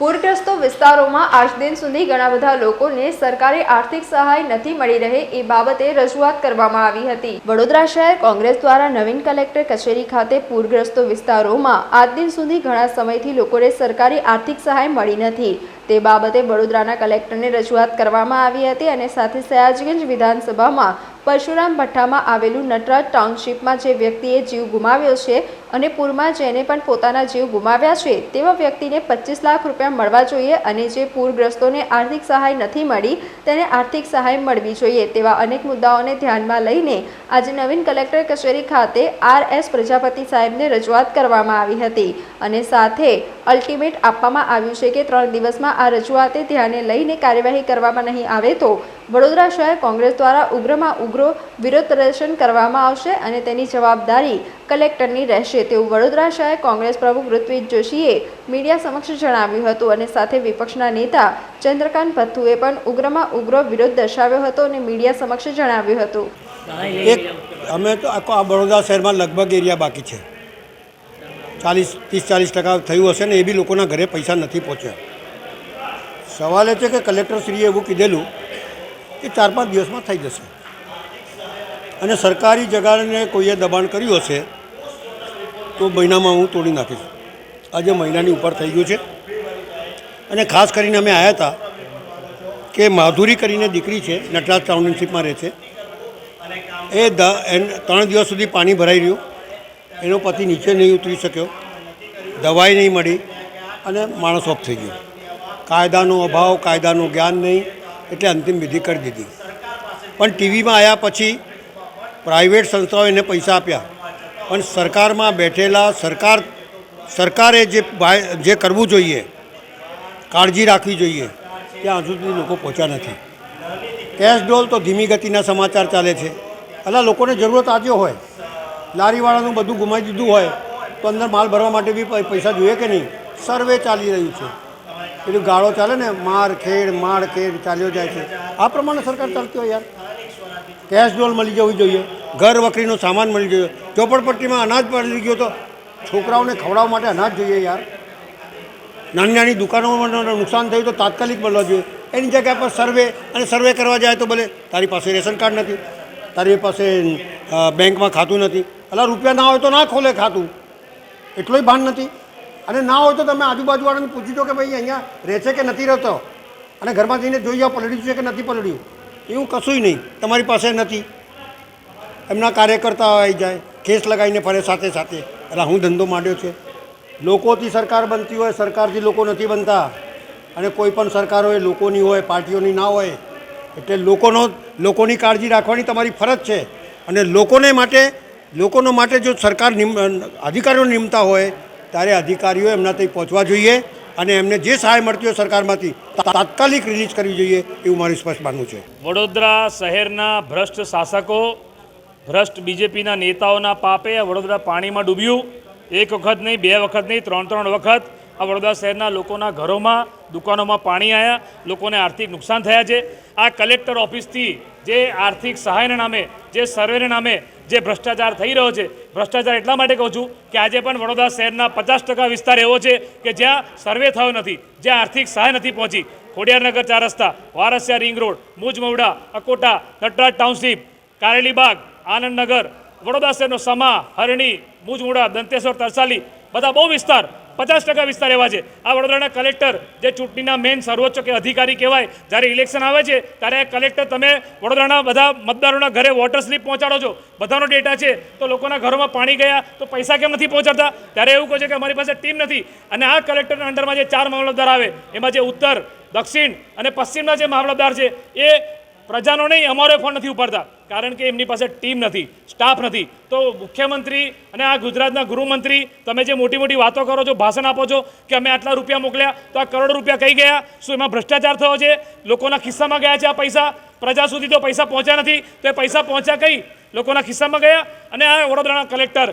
પૂરગ્રસ્તો વિસ્તારોમાં આજ દિન સુધી ઘણા બધા લોકોને સરકારી આર્થિક સહાય નથી મળી રહે એ બાબતે રજૂઆત કરવામાં આવી હતી. વડોદરા શહેર કોંગ્રેસ દ્વારા નવીન કલેક્ટર કચેરી ખાતે પૂરગ્રસ્તો વિસ્તારોમાં આજ દિન સુધી ઘણા સમયથી લોકોને સરકારી આર્થિક સહાય મળી નથી. તે બાબતે વડોદરાના કલેક્ટરને રજૂઆત કરવામાં આવી હતી અને સાથે સયાજગંજ વિધાનસભામાં પરશુરામ ભઠ્ઠામાં આવેલું નટરાજ ટાઉનશીપમાં જે વ્યક્તિએ જીવ ગુમાવ્યો છે અને પૂરમાં જેને પણ પોતાના જીવ ગુમાવ્યા છે, તેવા વ્યક્તિને પચીસ લાખ રૂપિયા મળવા જોઈએ અને જે પૂરગ્રસ્તોને આર્થિક સહાય નથી મળી, તેને આર્થિક સહાય મળવી જોઈએ તેવા અનેક મુદ્દાઓને ધ્યાનમાં લઈને આજે નવીન કલેક્ટર કચેરી ખાતે આર એસ પ્રજાપતિ સાહેબને રજૂઆત કરવામાં આવી હતી અને સાથે અલ્ટિમેટ આપવામાં આવ્યું છે કે ત્રણ દિવસમાં આ રજૂઆતે ધ્યાને લઈને કાર્યવાહી કરવામાં નહીં આવે તો વડોદરા શહેર કોંગ્રેસ દ્વારા ઉગ્રમાં ઉગ્ર વિરોધ પ્રદર્શન કરવામાં આવશે અને તેની જવાબદારી કલેક્ટરની રહેશે. તેવું વડોદરા શહેર કોંગ્રેસ પ્રમુખ ઋત્વિજ જોશીએ મીડિયા સમક્ષ જણાવ્યું હતું અને સાથે વિપક્ષના નેતા ચંદ્રકાંત ભથ્થુએ પણ ઉગ્રમાં ઉગ્ર વિરોધ દર્શાવ્યો હતો અને મીડિયા સમક્ષ જણાવ્યું હતું. એક, અમે તો આખો આ વડોદરા શહેરમાં લગભગ એરિયા બાકી છે. ચાલીસ, ત્રીસ, ચાલીસ ટકા થયું હશે ને એ બી લોકોના ઘરે પૈસા નથી પહોંચ્યા. સવાલ એ છે કે કલેક્ટરશ્રીએ એવું કીધેલું કે ચાર પાંચ દિવસમાં થઈ જશે. અને સરકારી જગાને કોઈએ દબાણ કર્યું હશે તો મહિનામાં હું તોડી નાખીશ. આજે મહિનાની ઉપર થઈ ગયું છે. અને ખાસ કરીને અમે આવ્યા હતા કે માધુરી કરીને દીકરી છે, નટરાજ ટાઉનશીપમાં રહે છે. એ ત્રણ દિવસ સુધી પાણી ભરાઈ રહ્યું. એનો પતિ નીચે નહીં ઉતરી શક્યો. દવાઈ નહીં મળી અને માણસ ઓફ થઈ ગયો. કાયદાનો અભાવ, કાયદાનું જ્ઞાન નહીં એટલે અંતિમ વિધિ કરી દીધી. પણ ટીવીમાં આવ્યા પછી પ્રાઇવેટ સંસ્થાઓ એને પૈસા આપ્યા. પણ સરકારમાં બેઠેલા સરકાર, સરકારે જે જે કરવું જોઈએ, કાળજી રાખવી જોઈએ, ત્યાં હજુ સુધી લોકો પહોંચ્યા નથી. કેશ ડોલ તો ધીમી ગતિના સમાચાર ચાલે છે. અલા, લોકોને જરૂરત આજે હોય, લારીવાળાનું બધું ગુમાવી દીધું હોય, તો અંદર માલ ભરવા માટે બી પૈસા જોઈએ કે નહીં? સર્વે ચાલી રહ્યું છે. પેલું ગાળો ચાલે ને, માર, ખેડ માર ખેડ ચાલ્યો જાય છે. આ પ્રમાણે સરકાર ચાલતી હોય યાર. કેશ ડોલ મળી જવી જોઈએ. ઘર વખરીનો સામાન મળી ગયો. ચોપડપટ્ટીમાં અનાજ મળી ગયો તો છોકરાઓને ખવડાવવા માટે અનાજ જોઈએ યાર. નાની નાની દુકાનોમાં નુકસાન થયું તો તાત્કાલિક મળવા જોઈએ. એની જગ્યા પર સર્વે અને સર્વે કરવા જાય તો ભલે તારી પાસે રેશન કાર્ડ નથી, તારી પાસે બેંકમાં ખાતું નથી. એટલે રૂપિયા ના હોય તો ના ખોલે ખાતું. એટલોય ભાન નથી. અને ના હોય તો તમે આજુબાજુવાળાને પૂછી દો કે ભાઈ અહીંયા રહેશે કે નથી રહેતો? અને ઘરમાં જઈને જોઈ જાઓ પલળ્યું છે કે નથી પલળ્યું. એવું કશુંય નહીં. તમારી પાસે નથી. એમના કાર્યકર્તાઓ આવી જાય, કેસ લગાવીને ફરે સાથે સાથે. એટલે હું ધંધો માંડ્યો છે. લોકોથી સરકાર બનતી હોય, સરકારથી લોકો નથી બનતા. અને કોઈ પણ સરકાર હોય લોકોની હોય, પાર્ટીઓની ના હોય, એટલે લોકોનો, લોકોની કાળજી રાખવાની તમારી ફરજ છે. અને લોકોને માટે, લોકોનો માટે જો સરકાર નિમ, અધિકારીઓ નિમતા હોય, ત્યારે અધિકારીઓ એમના ત્યાં પહોંચવા જોઈએ અને એમને જે સહાય મળતી હોય સરકારમાંથી તાત્કાલિક રિલીઝ કરવી જોઈએ એવું મારું સ્પષ્ટ માનવું છે. વડોદરા શહેરના ભ્રષ્ટ શાસકો ભ્રષ્ટ બીજેપીના નેતાઓના પાપે આ વડોદરા પાણીમાં ડૂબ્યું. એક વખત નહીં, બે વખત નહીં ત્રણ ત્રણ વખત આ વડોદરા શહેરના લોકોના ઘરોમાં, દુકાનોમાં પાણી આવ્યા લોકોને આર્થિક નુકસાન થયા છે. આ કલેક્ટર ઓફિસથી જે આર્થિક સહાયના નામે, જે સર્વેના નામે જે ભ્રષ્ટાચાર થઈ રહ્યો છે, ભ્રષ્ટાચાર એટલા માટે કહું છું કે આજે પણ વડોદરા શહેરના પચાસ ટકા વિસ્તાર એવો છે કે જ્યાં સર્વે થયો નથી, જ્યાં આર્થિક સહાય નથી પહોંચી. ખોડિયારનગર ચાર રસ્તા, Varasiya ring road Mujamvada Akota, Natraj township, Karelibaug Anandnagar, Vadodara શહેરનો સમા, હરણી, મુજમુડા, દંતેશ્વર, તરસાલી, બધા બહુ વિસ્તાર, પચાસ ટકા વિસ્તાર એવા છે. આ વડોદરાના કલેક્ટર જે ચૂંટણીના મેન સર્વોચ્ચ કે અધિકારી કહેવાય, જ્યારે ઇલેક્શન આવે છે, ત્યારે કલેક્ટર તમે વડોદરાના બધા મતદારોના ઘરે વોટર સ્લીપ પહોંચાડો છો. બધાનો ડેટા છે. તો લોકોના ઘરોમાં પાણી ગયા, તો પૈસા કેમ નથી પહોંચાડતા? ત્યારે એવું કહે છે કે અમારી પાસે ટીમ નથી. અને આ કલેક્ટરના અંડરમાં જે ચાર મામલતદાર આવે, એમાં જે ઉત્તર, દક્ષિણ અને પશ્ચિમના જે મામલતદાર છે, એ પ્રજાનો નહીં, અમારો ફોન નથી ઉપાડતા. કારણ કે એમની પાસે ટીમ નથી, સ્ટાફ નથી. તો મુખ્યમંત્રી અને આ ગુજરાતના ગૃહમંત્રી, તમે જે મોટી મોટી વાતો કરો છો, ભાષણ આપો છો, કે અમે આટલા રૂપિયા મોકલ્યા, તો આ કરોડો રૂપિયા કઈ ગયા? શું એમાં ભ્રષ્ટાચાર થયો છે? લોકોના ખિસ્સામાં ગયા છે આ પૈસા? પ્રજા સુધી તો પૈસા પહોંચ્યા નથી. તો એ પૈસા પહોંચ્યા કઈ? લોકોના ખિસ્સામાં ગયા? અને આ વડોદરાના કલેક્ટર,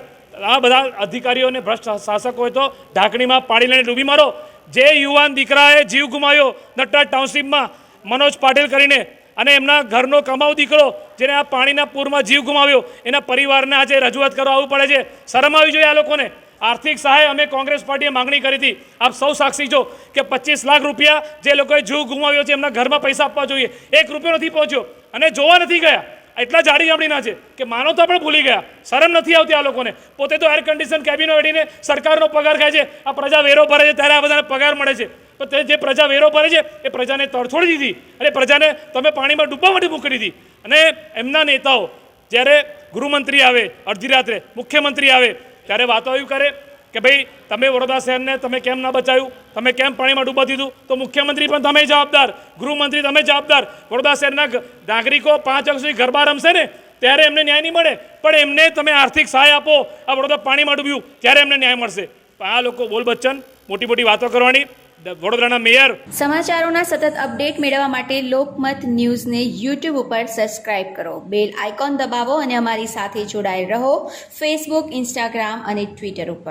આ બધા અધિકારીઓને ભ્રષ્ટ શાસકોએ તો ઢાંકણીમાં પાણી લઈને ડૂબી મારો. જે યુવાન દીકરાએ જીવ ગુમાવ્યો નટરાજ ટાઉનશીપમાં મનોજ પાટીલ કરીને અને એમના ઘરનો કમાવ દીકરો જેને આ પાણીના પૂરમાં જીવ ગુમાવ્યો, એના પરિવારને આજે રજૂઆત કરવા આવવું પડે છે. શરમ આવી જોઈએ આ લોકોને. આર્થિક સહાય અમે કોંગ્રેસ પાર્ટીએ માંગણી કરી હતી. આપ સૌ સાક્ષી છો કે પચીસ લાખ રૂપિયા જે લોકોએ જીવ ગુમાવ્યો છે એમના ઘરમાં પૈસા આપવા જોઈએ. એક રૂપિયો નથી પહોંચ્યો. અને જોવા નથી ગયા. એટલા જાડી જામડીના છે કે માનવતા પણ ભૂલી ગયા. શરમ નથી આવતી આ લોકોને. પોતે તો એર કન્ડિશન કેબિનો વેડીને સરકારનો પગાર ખાય છે. આ પ્રજા વેરો ભરે છે ત્યારે આ બધાને પગાર મળે છે. પણ તે જે પ્રજા વેરો ભરે છે, એ પ્રજાને તડછોડી દીધી. અને પ્રજાને તમે પાણીમાં ડૂબવા માટે મોકલી દીધી. અને એમના નેતાઓ જ્યારે ગૃહમંત્રી આવે, અડધી રાત્રે મુખ્યમંત્રી આવે, ત્યારે વાતો આવી કરે કે ભાઈ, તમે વડોદરા શહેરને તમે કેમ ના બચાવ્યું? તમે કેમ પાણીમાં ડૂબા દીધું? તો મુખ્યમંત્રી પણ તમે જવાબદાર, ગૃહમંત્રી તમે જવાબદાર. વડોદરા શહેરના નાગરિકો પાંચ વર્ષ સુધી ગરબા રમશે ને, ત્યારે એમને ન્યાય નહીં મળે. પણ એમને તમે આર્થિક સહાય આપો, આ વડોદરા પાણીમાં ડૂબ્યું, ત્યારે એમને ન્યાય મળશે. આ લોકો બોલ બચ્ચન, મોટી મોટી વાતો કરવાની. વડોદરાના મેયર. સમાચારોના સતત અપડેટ મેળવવા માટે લોકમત ન્યૂઝને યુટ્યુબ ઉપર સબસ્ક્રાઇબ કરો. બેલ આઇકોન દબાવો અને અમારી સાથે જોડાયેલ રહો ફેસબુક, ઇન્સ્ટાગ્રામ અને ટ્વિટર ઉપર.